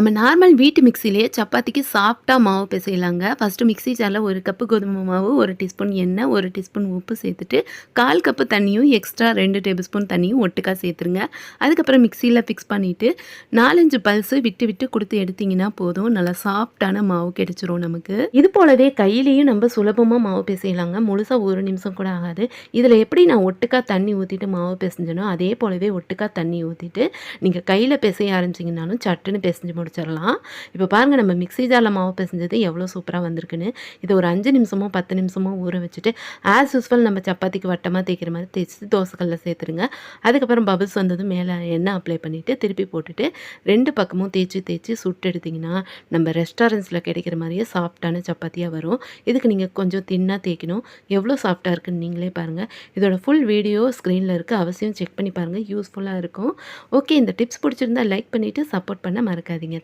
நம்ம நார்மல் வீட்டு மிக்சிலேயே சப்பாத்திக்கு சாஃப்டாக மாவு பிசையலாங்க. ஃபஸ்ட்டு மிக்ஸி ஜாரில் ஒரு கப்பு கோதுமை மாவு ஒரு டீஸ்பூன் எண்ணெய் ஒரு டீஸ்பூன் உப்பு சேர்த்துட்டு கால் கப்பு தண்ணியும் எக்ஸ்ட்ரா ரெண்டு டேபிள் ஸ்பூன் தண்ணியும் ஒட்டுக்காக சேர்த்துருங்க. அதுக்கப்புறம் மிக்சியில் ஃபிக்ஸ் பண்ணிவிட்டு நாலஞ்சு பல்ஸு விட்டு விட்டு கொடுத்து எடுத்திங்கன்னா போதும். நல்லா சாஃப்டான மாவு கிடைச்சிரும் நமக்கு. இது போலவே கையிலையும் நம்ம சுலபமாக மாவு பிசையலாங்க. முழுசாக ஒரு நிமிஷம் கூட ஆகாது. இதில் எப்படி நான் ஒட்டுக்கா தண்ணி ஊற்றிட்டு மாவு பிசைஞ்சனோ அதே போலவே ஒட்டுக்காக தண்ணி ஊற்றிட்டு நீங்கள் கையில் பிசைய ஆரம்பிச்சிங்கனாலும் சட்டுன்னு பிசைஞ்சு முடிச்சிடலாம் இப்போ பாருங்கள் நம்ம மிக்ஸி ஜாரில் மாவு பிசைஞ்சது எவ்வளோ சூப்பராக வந்திருக்குன்னு. இதை ஒரு அஞ்சு நிமிஷமோ பத்து நிமிஷமோ ஊற வச்சுட்டு ஆஸ் யூஸ்வல் நம்ம சப்பாத்திக்கு வட்டமாக தேய்க்கிற மாதிரி தேய்ச்சி தோசைக்கல்லில் சேர்த்துருங்க. அதுக்கப்புறம் பபிள்ஸ் வந்ததும் மேலே எண்ணெய் அப்ளை பண்ணிவிட்டு திருப்பி போட்டுட்டு ரெண்டு பக்கமும் தேய்ச்சி தேய்ச்சி சுட்டு எடுத்திங்கன்னா நம்ம ரெஸ்டாரண்ட்ஸில் கிடைக்கிற மாதிரியே சாஃப்டான சப்பாத்தியாக வரும். இதுக்கு நீங்கள் கொஞ்சம் தின்னாக தேய்க்கணும். எவ்வளோ சாஃப்டாக இருக்குன்னு நீங்களே பாருங்கள் இதோட ஃபுல் வீடியோ ஸ்க்ரீனில் இருக்குது அவசியம் செக் பண்ணி பாருங்கள் யூஸ்ஃபுல்லாக இருக்கும். ஓகே இந்த டிப்ஸ் பிடிச்சிருந்தா லைக் பண்ணிவிட்டு சப்போர்ட் பண்ண மறக்காதீங்க.